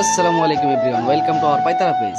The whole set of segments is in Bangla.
আসসালামু আলাইকুম এভরিওয়ান, ওয়েলকাম টু আওয়ার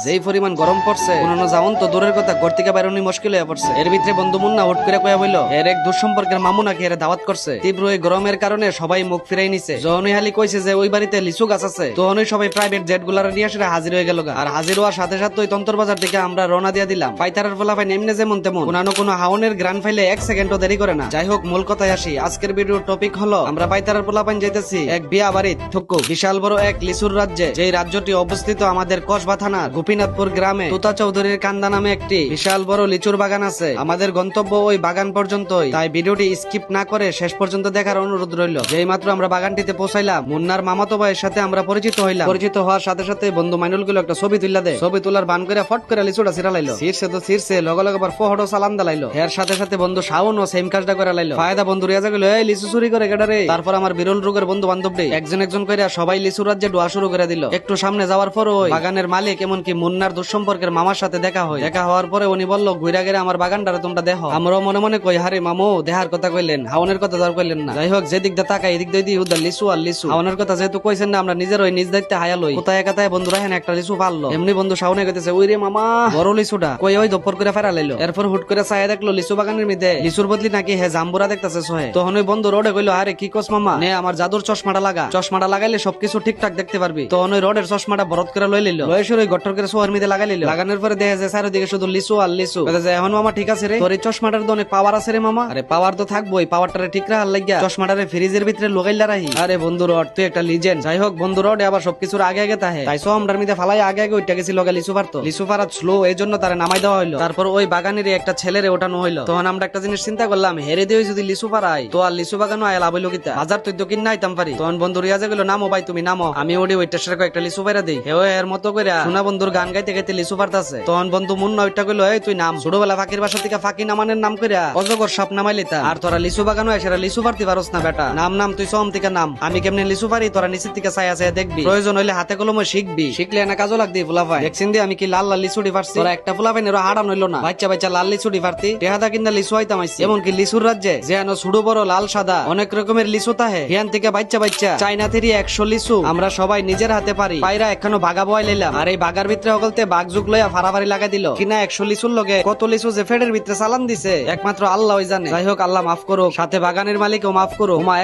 যেই পরিমাণ গরম পড়ছে কোন যাওন তো দূরের কথা, ঘর থেকে মুশকিল হয়ে পড়ছে। এর ভিতরে বন্ধু মুন্না করে কয়া বইল, এর এক দুঃসম্পর্কের এর দাওয়াত করছে? তীব্র এই গরমের কারণে সবাই মুখ ফিরাই নিছে। জহনুই হালি কইছে যে, ওই বাড়িতে লিচু গাছ আছে। সবাই প্রাইভেট জেটগুলার নিয়ে আসলে হাজির হয়ে গেল আর হাজির হওয়ার সাথে সাথে ওই তন্তর বাজার থেকে আমরা রওনা দিয়ে দিলাম। পাইতারার ফলা ভাই নেমনে যেমন তেমন। কোনানো কোনো হাওনের গ্রান ফাইলে এক সেকেন্ডও দেরি করে না। যাই হোক, মূল কথায় আসি। আজকের ভিডিওর টপিক হলো, আমরা পাইতারার পোলা পাইন যাইতেছি এক বিয়া বাড়ি থুকু, বিশাল বড় এক লিচুর রাজ্যে যেই রাজ্যটি অবস্থিত আমাদের কসবা থানার গোপীনাথপুর গ্রামে। তুতা চৌধুরীর কান্দা নামে একটি বিশাল বড় লিচুর বাগান আছে। আমাদের গন্তব্য ওই বাগান পর্যন্তই। তাই ভিডিওটি স্কিপ না করে শেষ পর্যন্ত দেখার অনুরোধ রইল। যেই মাত্র আমরা বাগানটিতে পৌঁছাইলাম, মুন্নার মামাতো ভাইয়ের সাথে আমরা পরিচিত হইলাম। পরিচিত হওয়ার সাথে সাথে বন্ধু মাইনুলগুলো একটা ছবি তুললা দেয় ছবি তোলার বান করে ফট করে লিচুটা সিরা লাইলো। শীর্ষে তো শীর্ষে লগে লগে আবার ফহড়ো সালাম দালাইলো। এর সাথে সাথে বন্ধু শাওন ও সেম কাজটা করে লাইলো। ফায়দা বন্ধু রিয়াজা গেল, এই লিচু চুরি করে কেডারে তারপর আমার বিরল রোগের বন্ধু বান্ধব একজন একজন করে সবাই লিচু রাজ্যে ডোয়া শুরু করে দিল। একটু সামনে যাওয়ার পর ওই বাগানের মালিক এমনকি মুন্নার দুঃসম্পর্কের মামার সাথে দেখা হয়। দেখা হওয়ার পরে উনি বলল ঘুরা গেলে আমার বাগানটারে তোমরা দেখো আমরাও মনে মনে কই, হারে মামু, দেহার কথা কইলেন, হাওনের কথা ধর কইলেন না। যাই হোক যেদিক দা তাকাই, এদিক দিয়ে উদার লিচু আর লিচু। হাওনের কথা যেহেতু কইছেন না, আমরা নিজের ওই নিজ দায়িত্বে হায়া লই। কোথায় একাতায় বন্ধুরা হেন একটা লিসু পারল। এমনি বন্ধু শাওনে কইতেছে ওই রে মামা, বড় লিসুটা কই, ওই দপ্পর করে ফেরা লাইলো। এরপর হুট করে ছায়া দেখল লিচু বাগানের মধ্যে। লিসুর বদলি নাকি হে জাম্বুরা দেখতেছে সোহে। তখন ওই বন্ধু রোডে কইলো, আরে, কি কস মামা? নে, আমার জাদুর চশমাটা লাগা। চশমাটা লাগাইলে সবকিছু ঠিকঠাক দেখতে পারবি। তখন ওই রোডের চশমাটা বরদ করে লই লিল লয়েশ্বর ওই গট্টর করে সোহার মধ্যে লাগাই লিল লাগানোর পরে দেখে যে চারিদিকে শুধু লিচু আর কইতে যে, এখন মামা ঠিক আছে রে? তোর এই চশমাটার তো অনেক পাওয়ার আছে রে মামা। আরে পাওয়ার তো থাকবোই পাওয়ারটারে ঠিক রাখার লাগিয়া চশমাটারে ফ্রিজের ভিতরে লগাইলা রাহি। আরে বন্ধু রড, তুই একটা লিজেন্ড যাই হোক, বন্ধু রড আবার সবকিছুর আগে আগে তাহে। তাই সো, আমরার মধ্যে ফালাই, আগে আগে ওইটা গেছি লগা লিচু পারতো। লিচু পারা স্লো এই জন্য তারে নামাই দেওয়া হইল। তারপর ওই বাগানের একটা ছেলেরে ওঠানো হইল। তখন আমরা একটা জিনিস চিন্তা করলাম, হেরে দিয়ে যদি লিচু পারাই, তো আর লিচু বাগানো আয় লাভ কিতা? হাজার তুই তো কিন নাইতাম পারি। তখন বন্ধু রিয়াজে গেলো নামো ভাই, তুমি নামো। আমি ওডি ওইটার সাথে একটা লিচু পাইরা দিই। হেও এর মতো করে সোনা বন্ধুর গান গাইতে গাইতে লিচু পারতাছে। তখন বন্ধু মুন্না ওইটা কইলো, এই, তুই নাম। ছোটবেলা ফাঁকির বাসা থেকে ফাঁকি নামানের নাম কইরা অজগর সাপ নামাইলি তা। আর তোরা লিচু বাগানও এসে লিচু পারতে পারস না, বেটা। নাম নাম, তুই সম থেকে নাম। আমি কেমনে লিচু পারি, তোরা নিচের থেকে চাই আছে দেখবি। প্রয়োজন হইলে হাতে কলমে শিখবি। শিখলে না কাজও লাগদি ফুলাফাই দেখছেন দিয়ে আমি কি লাল লাল লিচুটি পারছি? তোরা একটা ফুলাফাই নেরো হাড়া নইলো না। বাচ্চা বাচ্চা লাল লিচুটি পারতি। টেহাদা কিনা লিচু আইতাম আইছি। এমনকি লিচুর রাজ্যে যে আনো ছোট বড়, লাল, সাদা, অনেক রকমের লিচু তাহে। হিয়ান থেকে বাচ্চা বাচ্চা চাইনা থেকে একশো লিচু। আমরা সবাই নিজের হাতে পারি। এখানো বয় লইলাম। আর এই ভিতরে সকলতে বাঘ যুগ লইয়া ফাড়াফাড়ি লাগাই দিল। কিনা একশো লিচুর লগে কত লিচু যে ফেডের ভিতরে দিছে, একমাত্র আল্লাহ জানে। যাই হোক, আল্লাহ মাফ সাথে বাগানের মালিকও মাফ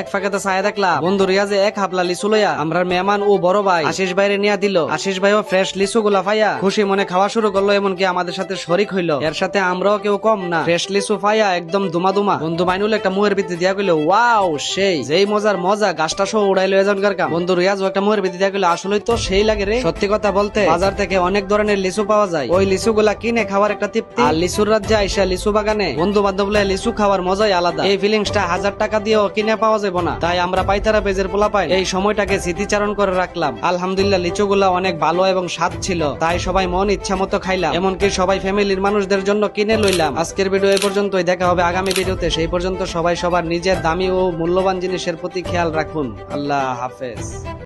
এক ফাঁকাতে ছায়া দেখলা বন্ধু রিয়াজে এক হাবলা লিচু লইয়া আমরা মেহমান ও বড় ভাই আশিস নিয়া দিল। আশিস ভাইও ফ্রেশ লিচু গুলা খুশি মনে খাওয়া শুরু করল, এমনকি আমাদের সাথে শরিক হইল। এর সাথে আমরাও কেউ কম না। ফ্রেশ লিচু ফাইয়া একদম দুমা দুমা বন্ধু মাইনুল একটা মুহের ভিত্তি দিয়া কইলো, ওয়াও, সেই, যেই মজার মজা, গাছটা সহ উড়াই লয়ে যান কার বন্ধু রিয়াজ একটা মুহের ভিত্তি দিয়া কইলো আসলে তো সেই লাগে রে। সত্যি কথা বলতে বাজার থেকে অনেক ধরনের লিচু পাওয়া যায়। ওই লিচু গুলা কিনে খাওয়ার একটা তৃপ্তি। আর লিচুর রাজ্যে আইসা লিচু বাগানে বন্ধু বান্ধব লয়ে লিচু খাওয়ার মজাই আলাদা। এই ফিলিংসটা হাজার টাকা দিয়েও কিনে পাওয়া যাবে না। তাই আমরা পাইতারা পেজের পোলা পাই এই সময়টাকে স্মৃতিচারণ করে রাখলাম। আলহামদুলিল্লাহ লিচু গুলা অনেক ভালো এবং স্বাদ ছিল। তাই সবাই মন ইচ্ছা মতো খাইলাম। এমনকি সবাই ফ্যামিলির মানুষদের জন্য কিনে লইলাম। আজকের ভিডিও এই পর্যন্তই। দেখা হবে আগামী ভিডিওতে সেই পর্যন্ত সবাই সবার নিজের দামি ও মূল্যবান জিনিসের প্রতি খেয়াল রাখুন। আল্লাহ হাফেজ।